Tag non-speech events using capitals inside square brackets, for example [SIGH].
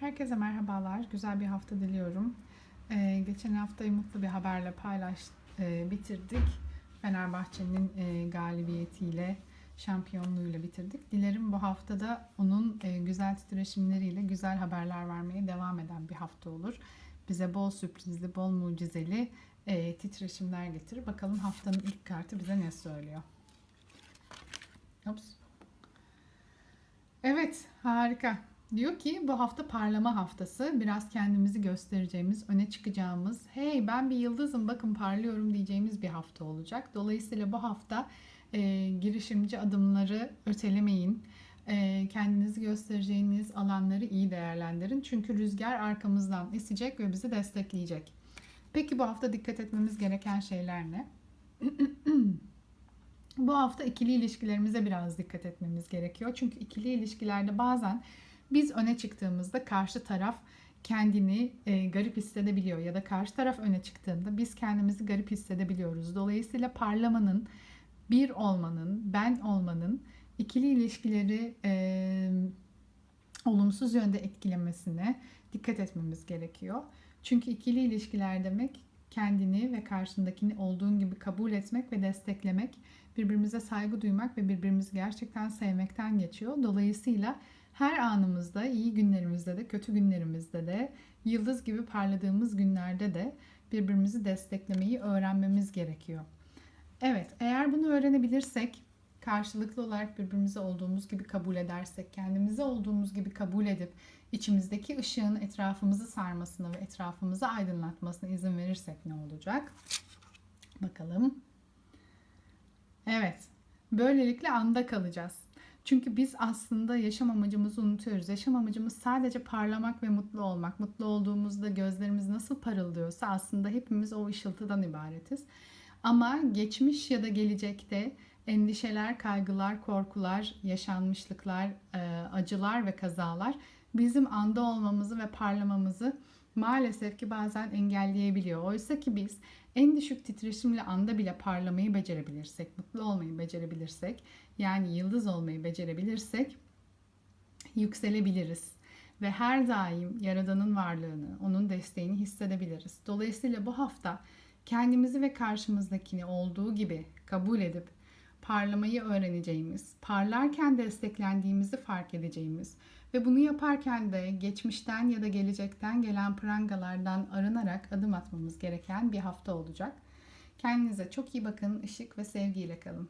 Herkese merhabalar. Güzel bir hafta diliyorum. Ee, geçen haftayı mutlu bir haberle paylaş e, bitirdik. Fenerbahçe'nin e, galibiyetiyle, şampiyonluğuyla bitirdik. Dilerim bu haftada onun e, güzel titreşimleriyle güzel haberler vermeye devam eden bir hafta olur. Bize bol sürprizli, bol mucizeli e, titreşimler getirir. Bakalım haftanın ilk kartı bize ne söylüyor? Ops. Evet, harika. Diyor ki bu hafta parlama haftası. Biraz kendimizi göstereceğimiz, öne çıkacağımız, hey ben bir yıldızım bakın parlıyorum diyeceğimiz bir hafta olacak. Dolayısıyla bu hafta e, girişimci adımları ötelemeyin. E, kendinizi göstereceğiniz alanları iyi değerlendirin. Çünkü rüzgar arkamızdan esecek ve bizi destekleyecek. Peki bu hafta dikkat etmemiz gereken şeyler ne? [CLEARS THROAT] Bu hafta ikili ilişkilerimize biraz dikkat etmemiz gerekiyor. Çünkü ikili ilişkilerde bazen biz öne çıktığımızda karşı taraf kendini e, garip hissedebiliyor ya da karşı taraf öne çıktığında biz kendimizi garip hissedebiliyoruz. Dolayısıyla parlamanın, bir olmanın, ben olmanın ikili ilişkileri e, olumsuz yönde etkilemesine dikkat etmemiz gerekiyor. Çünkü ikili ilişkiler demek kendini ve karşındakini olduğun gibi kabul etmek ve desteklemek, birbirimize saygı duymak ve birbirimizi gerçekten sevmekten geçiyor. Dolayısıyla her anımızda, iyi günlerimizde de, kötü günlerimizde de, yıldız gibi parladığımız günlerde de birbirimizi desteklemeyi öğrenmemiz gerekiyor. Evet, eğer bunu öğrenebilirsek, karşılıklı olarak birbirimizi olduğumuz gibi kabul edersek, kendimizi olduğumuz gibi kabul edip içimizdeki ışığın etrafımızı sarmasına ve etrafımızı aydınlatmasına izin verirsek ne olacak? Bakalım. Evet, böylelikle anda kalacağız. Çünkü biz aslında yaşam amacımızı unutuyoruz. Yaşam amacımız sadece parlamak ve mutlu olmak. Mutlu olduğumuzda gözlerimiz nasıl parıldıyorsa aslında hepimiz o ışıltıdan ibaretiz. Ama geçmiş ya da gelecekte endişeler, kaygılar, korkular, yaşanmışlıklar, e, acılar ve kazalar bizim anda olmamızı ve parlamamızı maalesef ki bazen engelleyebiliyor. Oysa ki biz en düşük titreşimli anda bile parlamayı becerebilirsek, mutlu olmayı becerebilirsek, yani yıldız olmayı becerebilirsek yükselebiliriz. Ve her daim Yaradan'ın varlığını, onun desteğini hissedebiliriz. Dolayısıyla bu hafta kendimizi ve karşımızdakini olduğu gibi kabul edip parlamayı öğreneceğimiz, parlarken desteklendiğimizi fark edeceğimiz ve bunu yaparken de geçmişten ya da gelecekten gelen prangalardan arınarak adım atmamız gereken bir hafta olacak. Kendinize çok iyi bakın, ışık ve sevgiyle kalın.